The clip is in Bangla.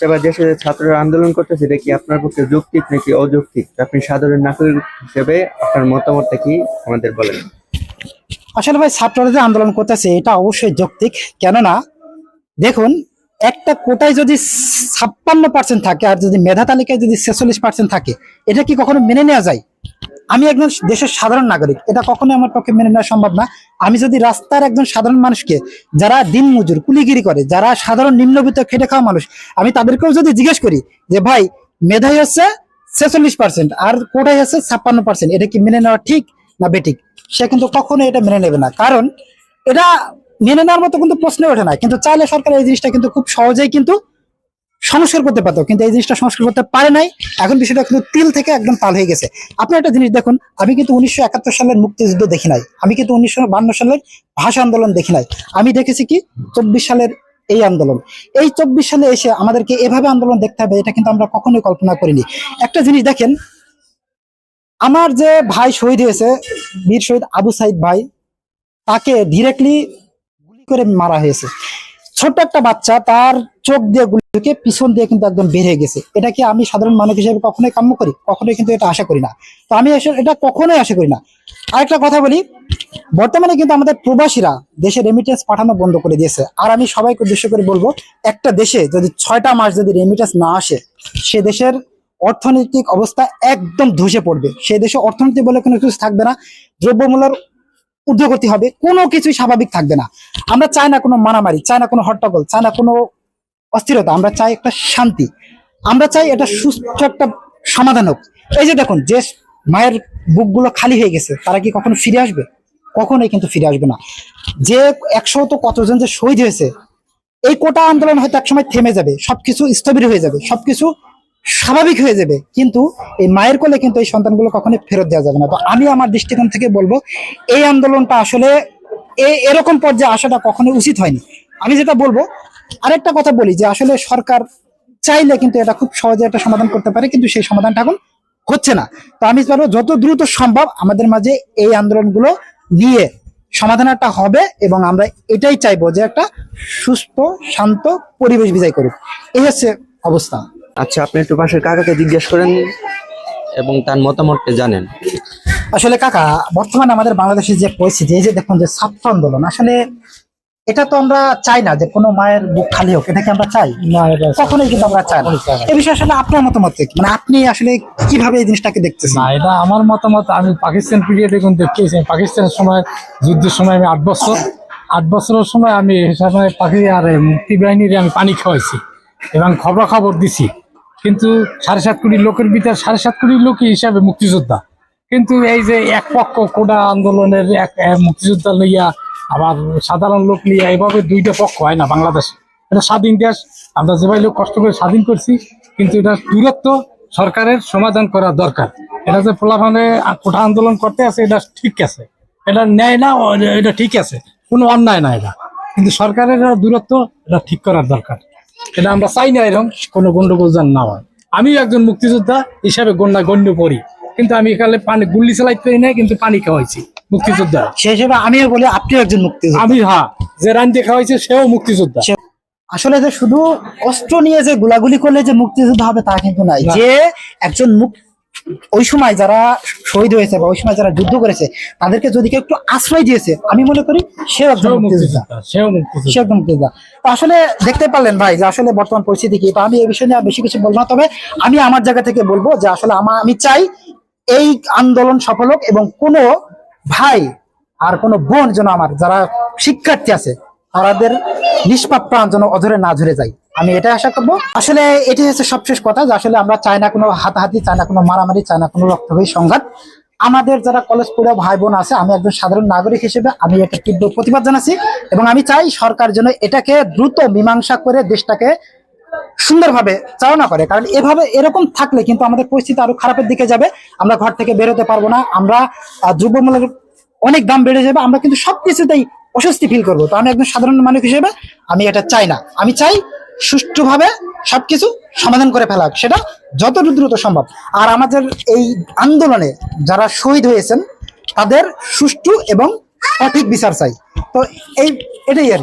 আচ্ছা ভাই দেশে ছাত্ররা আন্দোলন করতেছে, এটা কি আপনার পক্ষে যৌক্তিক নাকি অযৌক্তিক? আপনি সাধারণ নাগরিক হিসেবে আপনার মতামতটা কি আমাদের বলেন। আসলে ভাই, ছাত্ররা যে আন্দোলন করতেছে, এটা অবশ্যই যৌক্তিক। কেননা, দেখুন, একটা কোটায় যদি ছাপ্পান্ন পার্সেন্ট থাকে আর যদি মেধা তালিকায় যদি ছেচল্লিশ পার্সেন্ট থাকে, এটা কি কখনো মেনে নেওয়া যায়? আমি একজন দেশের সাধারণ নাগরিক, এটা কখনোই আমার পক্ষে মেনে নেওয়া সম্ভব না। আমি যদি রাস্তার একজন সাধারণ মানুষকে, যারা দিন মজুর, কুলিগিরি করে, যারা সাধারণ নিম্নবিত্ত খেটে খাওয়া মানুষ, আমি তাদেরকেও যদি জিজ্ঞেস করি যে, ভাই, মেধাই হচ্ছে ছেচল্লিশ পার্সেন্ট আর কোটাই হচ্ছে ছাপ্পান্ন পার্সেন্ট এটা কি মেনে নেওয়া ঠিক না বেঠিক? সে কিন্তু কখনো এটা মেনে নেবে না। কারণ এটা মেনে নেওয়ার মতো কিন্তু প্রশ্ন ওঠে না। কিন্তু চাইলে সরকার এই জিনিসটা কিন্তু খুব সহজেই কিন্তু সংস্কার করতে পারতো, কিন্তু এই জিনিসটা সংস্কার করতে পারে নাই। এখন বিষয়টা কিন্তু তিল থেকে একদম তাল হয়ে গেছে। আপনি একটা জিনিস দেখুন, আমি কিন্তু উনিশশো একাত্তর সালের মুক্তিযুদ্ধ দেখি নাই। আমি কিন্তু উনিশশো সালের ভাষা আন্দোলন দেখি নাই। আমি দেখেছি কি, চব্বিশ সালের এই আন্দোলন। এই চব্বিশ সালে এসে আমাদেরকে এভাবে আন্দোলন দেখতে হবে, এটা কিন্তু আমরা কখনোই কল্পনা করিনি। একটা জিনিস দেখেন, আমার যে ভাই শহীদ হয়েছে, বীর শহীদ আবু সাইদ ভাই, তাকে ডিরেক্টলি গুলি করে মারা হয়েছে। ছোট্ট একটা বাচ্চা, তার চোখ দিয়ে গুলি ঢুকে পিছন দিয়ে কিন্তু একদম বের হয়ে গেছে। এটা কি আমি সাধারণ মানুষ হিসেবে কখনোই কাম্য করি, কখনোই কিন্তু এটা আশা করি না। তো আমি এটা কখনোই আশা করি না। আরেকটা কথা বলি, বর্তমানে কিন্তু আমাদের প্রবাসীরা দেশে রেমিটেন্স পাঠানো বন্ধ করে দিয়েছে। আর আমি সবাইকে উদ্দেশ্য করে বলব, একটা দেশে যদি ছয়টা মাস যদি রেমিটেন্স না আসে, সে দেশের অর্থনৈতিক অবস্থা একদম ধসে পড়বে। সে দেশে অর্থনীতি বলে কোনো কিছু থাকবে না। দ্রব্যমূল্যের ঊর্ধ্বগতি হবে, কোনো কিছুই স্বাভাবিক থাকবে না। আমরা চাই না কোনো মারামারি, চাই না কোনো হট্টগোল, চাই না কোনো অস্থিরতা, আমরা চাই একটা শান্তি। আমরা চাই এটা সুস্থ একটা সমাধান হোক। এই যে দেখুন, যে মায়ের বুকগুলো খালি হয়ে গেছে, তারা কি কখনো ফিরে আসবে? কখনোই কিন্তু ফিরে আসবে না। যে একশো তো কতজন যে শহীদ হয়েছে, এই কোটা আন্দোলন হয়তো একসময় থেমে যাবে, সবকিছু স্থবির হয়ে যাবে, সবকিছু স্বাভাবিক হয়ে যাবে। কিন্তু এই মায়ের কোলে কিন্তু এই সন্তানগুলো কখনোই ফেরত দেওয়া যাবে না। তো আমি আমার দৃষ্টিকোণ থেকে বলব, এই আন্দোলনটা আসলে এরকম পর্যায়ে আসাটা কখনোই উচিত হয়নি। আমি যেটা বলব, আরেকটা কথা বলি যে আসলে সরকার চাইলে কিন্তু এটা খুব সহজে একটা সমাধান করতে পারে, কিন্তু সেই সমাধানটা এখন হচ্ছে না। তো আমি বলব, যত দ্রুত সম্ভব আমাদের মাঝে এই আন্দোলনগুলো নিয়ে সমাধান একটা হবে এবং আমরা এটাই চাইব যে একটা সুস্থ, শান্ত পরিবেশ বিজয় করুক। এই হচ্ছে অবস্থা। আচ্ছা আপনি একটু পাশের কাকাকে জিজ্ঞেস করেন এবং তার মতামতটা জানেন। আসলে কাকা বর্তমানে আমাদের বাংলাদেশের যে পরিস্থিতি এই যে দেখুন যে ছাত্র আন্দোলন আসলে এটা তো আমরা চাই না যে কোনো মায়ের বুক খালি হোক এটা কি আমরা চাই। কখনোই কিন্তু আমরা চাই না। এই বিষয়ে আসলে আপনার মতামত কি? মানে আপনি আসলে কীভাবে এই জিনিসটাকে দেখতেছেন? না এটা আমার মতামত আমি পাকিস্তান পিরিয়ডে কিন্তু দেখেছি পাকিস্তানের সময় যুদ্ধের সময় আমি আট বছর আট বছরের সময় আমি সময় পাখি আর মুক্তি বাহিনীর আমি পানি খাওয়াইছি এবং খবর খবর দিছি। কিন্তু সাড়ে সাত কোটি লোকের ভিতরে সাড়ে সাত কোটি লোকই হিসাবে মুক্তিযোদ্ধা। কিন্তু এই যে এক পক্ষ কোটা আন্দোলনের এক মুক্তিযোদ্ধা লইয়া আবার সাধারণ লোক লইয়া এভাবে দুইটা পক্ষ হয় না বাংলাদেশে। এটা স্বাধীন দেশ, আমরা যেভাবে লোক কষ্ট করে স্বাধীন করছি, কিন্তু এটা দূরত্ব সরকারের সমাধান করা দরকার। এটা যে পোলাভানে কোঠা আন্দোলন করতে আছে, এটা ঠিক আছে। এটা ন্যায় না, এটা ঠিক আছে। কোনো অন্যায় না এটা। কিন্তু সরকারের দূরত্ব এটা ঠিক করার দরকার। এটা আমরা চাই না এরকম কোনো গন্ডগোল যেন না হয়। আমি একজন মুক্তিযোদ্ধা হিসাবে গণ্য গণ্য করি। কিন্তু আমি এখানে পানি গুল্লি চালাইতে পারি না কিন্তু পানি খাওয়াইছি মুক্তিযোদ্ধা সেই হিসেবে আমিও বলি আপনিও একজন মুক্তি আমি হ্যাঁ যে রান্দি খাওয়াইছে সেও মুক্তিযোদ্ধা। আসলে যে শুধু অস্ত্র নিয়ে যে গোলাগুলি করলে যে মুক্তিযোদ্ধা হবে তা কিন্তু নাই। যে একজন মুক ওই সময় যারা শহীদ হয়েছে বা ওই সময় যারা যুদ্ধ করেছে তাদেরকে যদি কেউ একটু আশ্রয় দিয়েছে আমি মনে করি সে একজন মুক্তিযোদ্ধা মুক্তিযোদ্ধা। সেও মুক্তিযোদ্ধা। সে একদম মুক্তিযোদ্ধা। তো আসলে দেখতে পারলেন ভাই যে আসলে বর্তমান পরিস্থিতি কি তো আমি এই বিষয়ে নিয়ে আর বেশি কিছু বলব না তবে আমি আমার জায়গা থেকে বলব যে আসলে আমার আমি চাই এই আন্দোলন সফল হোক এবং কোনো ভাই আর কোনো বোন যেন আমার যারা শিক্ষার্থী আছে তাদের নিষ্পাপ প্রাণ যেন অধরে না ঝরে যায়। আমি এটা আশা করব। আসলে এটাই হচ্ছে সবশেষ কথা যে আসলে আমরা চাই না কোনো হাতাহাতি, চাই না কোনো মারামারি, চাই না কোনো রক্তভেদ সংঘাত। আমাদের যারা কলেজ পড়ে ভাই বোন আছে, আমি একজন সাধারণ নাগরিক হিসেবে আমি একটা তীব্র প্রতিবাদ জানাচ্ছি এবং আমি চাই সরকার যেন এটাকে দ্রুত মীমাংসা করে দেশটাকে সুন্দরভাবে চালনা করে। কারণ এভাবে এরকম থাকলে কিন্তু আমাদের পরিস্থিতি আরও খারাপের দিকে যাবে। আমরা ঘর থেকে বেরোতে পারব না, আমরা দ্রব্যমূল্যের অনেক দাম বেড়ে যাবে, আমরা কিন্তু সবকিছুতেই অস্বস্তি ফিল করব। তো আমি একজন সাধারণ মানুষ হিসেবে আমি এটা চাই না। আমি চাই সুষ্ঠুভাবে সবকিছু সমাধান করে ফেলা। সেটা যত দ্রুত সম্ভব। আর আমাদের এই আন্দোলনে যারা শহীদ হয়েছেন, তাদের সুষ্ঠু এবং সঠিক বিচার চাই। তো এই, এটাই আর